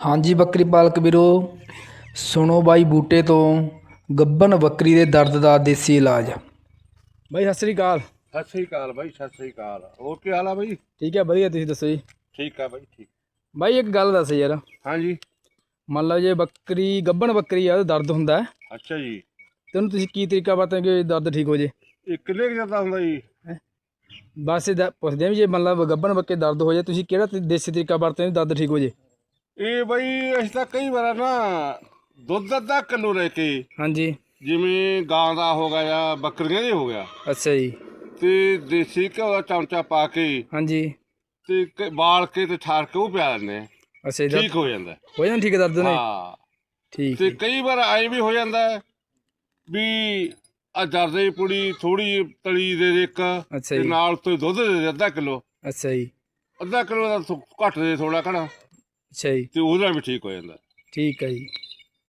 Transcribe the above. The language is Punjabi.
ਹਾਂਜੀ ਬੱਕਰੀ ਪਾਲਕ ਵੀਰੋ ਸੁਣੋ ਬਾਈ ਬੂਟੇ ਤੋਂ ਗੱਬਨ ਬੱਕਰੀ ਦੇ ਦਰਦ ਦਾ ਦੇਸੀ ਇਲਾਜ। ਬਾਈ ਸਤਿ ਸ੍ਰੀ ਅਕਾਲ। ਸਤਿ ਸ੍ਰੀ ਅਕਾਲ ਬਾਈ ਸਤਿ ਸ੍ਰੀ ਅਕਾਲ। ਹੋਰ ਕੀ ਹਾਲ ਆ ਬਾਈ? ਠੀਕ ਹੈ ਵਧੀਆ ਤੁਸੀਂ ਦੱਸੋ ਜੀ? ਠੀਕ ਆ ਬਾਈ ਠੀਕ। ਬਾਈ ਇੱਕ ਗੱਲ ਦੱਸ ਯਾਰ। ਹਾਂਜੀ। ਮੰਨ ਲਓ ਜੇ ਬੱਕਰੀ ਗੱਬਨ ਬੱਕਰੀ ਆ ਉਹਦਾ ਦਰਦ ਹੁੰਦਾ ਹੈ, ਅੱਛਾ ਜੀ। ਤੇ ਉਹਨੂੰ ਤੁਸੀਂ ਕੀ ਤਰੀਕਾ ਵਰਤੋਗੇ ਕਿ ਦਰਦ ਠੀਕ ਹੋ ਜੇ? ਇਹ ਕਿੰਨੇ ਕੁ ਜਾਂਦਾ ਹੁੰਦਾ ਜੀ। ਬਸ ਇਹਦਾ ਪੁੱਛਦੇ ਆ ਵੀ ਜੇ ਮੰਨ ਲਓ ਗੱਬਨ ਬੱਕੇ ਦਰਦ ਹੋ ਜਾਏ ਤੁਸੀਂ ਕਿਹੜਾ ਤੇ- ਦੇਸੀ ਤਰੀਕਾ ਵਰਤਦੇ ਹੋ ਦਰਦ ਠੀਕ ਹੋ ਜੇ? ਇਹ ਬਾਈ ਅਸੀਂ ਤਾਂ ਕਈ ਵਾਰ ਨਾ ਦੁੱਧ ਅੱਧਾ ਕਿਲੋ ਲੈ ਕੇ ਹਾਂਜੀ। ਜਿਵੇਂ ਗਾਂ ਦਾ ਹੋ ਗਿਆ ਜਾਂ ਬੱਕਰੀਆਂ ਦੇ ਹੋ ਗਿਆ। ਅੱਛਾ ਜੀ। ਤੇ ਦੇਸੀ ਘਿਓ ਦਾ ਚਮਚਾ ਪਾ ਕੇ ਹਾਂਜੀ। ਤੇ ਕ- ਬਾਲ ਕੇ ਤੇ ਠਾਰ ਕੇ ਉਹ ਪਿਆ ਦਿੰਦੇ ਆ। ਅੱਛਾ ਜੀ ਦਰਦ ਠੀਕ ਹੋ ਜਾਂਦਾ। ਹੋ ਜਾਂਦਾ ਠੀਕ ਦਰਦ ਨੇ? ਹਾਂ। ਠੀਕ ਤੇ ਹੈ। ਕਈ ਵਾਰ ਐਂ ਵੀ ਹੋ ਜਾਂਦਾ ਹੈ ਵੀ ਆ ਜਰਦੇ ਦੀ ਪੁੜੀ ਥੋੜੀ ਤਲੀ ਦੇ ਦੇ ਇੱਕ ਅੱਛਾ ਤੇ ਜੀ। ਨਾਲ ਤੋਂ ਦੁੱਧ ਦੇ ਦੇ ਅੱਧਾ ਕਿਲੋ। ਅੱਛਾ ਜੀ। ਅੱਧਾ ਕਿਲੋ ਦਾ ਥੋ- ਘੱਟ ਦੇ ਥੋੜਾ ਘਣਾ। ਅੱਛਾ ਜੀ। ਤੇ ਉਹਦਾ ਵੀ ਠੀਕ ਹੋ ਜਾਂਦਾ। ਠੀਕ ਹੈ ਜੀ।